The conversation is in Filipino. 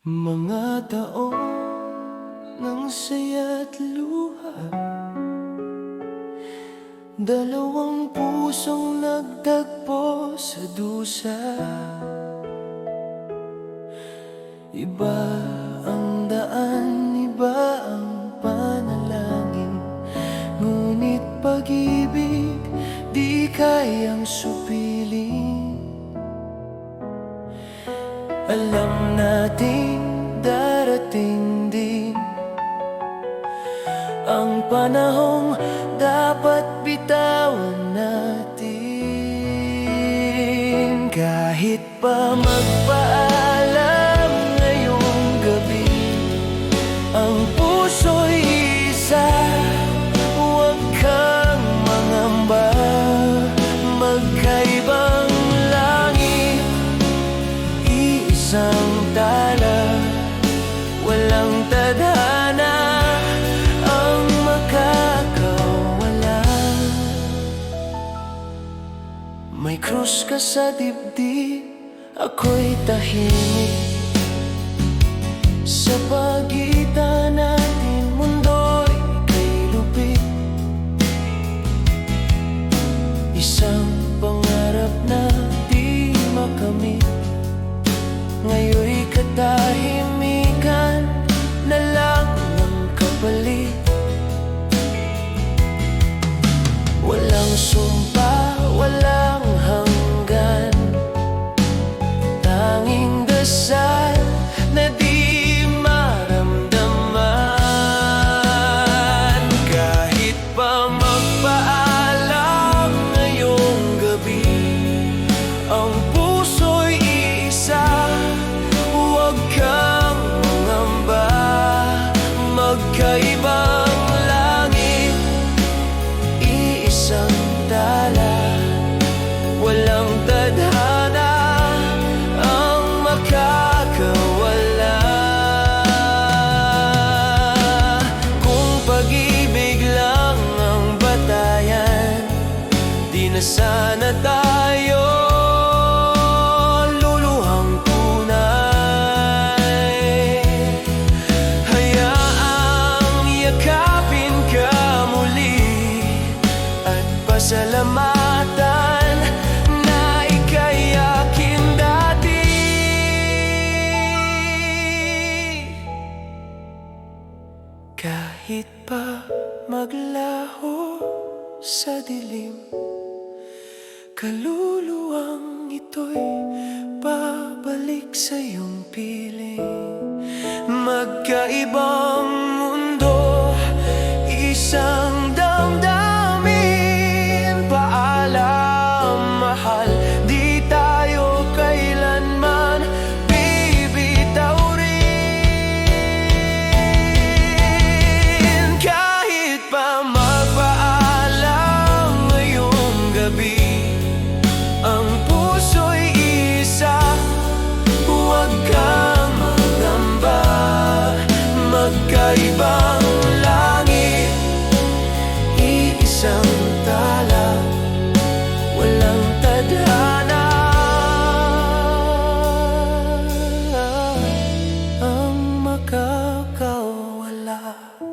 Mga taon ng saya't luha. Dalawang pusong nagtagpo sa dusa. Iba ang daan, iba ang panalangin. Ngunit pag-ibig di kayang supiling Alam nating darating din Ang panahong dapat bitawan Iisang tala Walang tadhana Ang makakawala. May krus ka sa dibdib Ako'y tahimik. Sa pagitan katahimikan na lang ang kapalit. Walang sumpa, na sana tayo luluhang tunay. Hayaang yakapin ka muli At pasalamatan na ika'y dati. Kahit pa maglaho sa dilim Kaluluwang ito'y babalik sa iyong piling. Magkaibang love.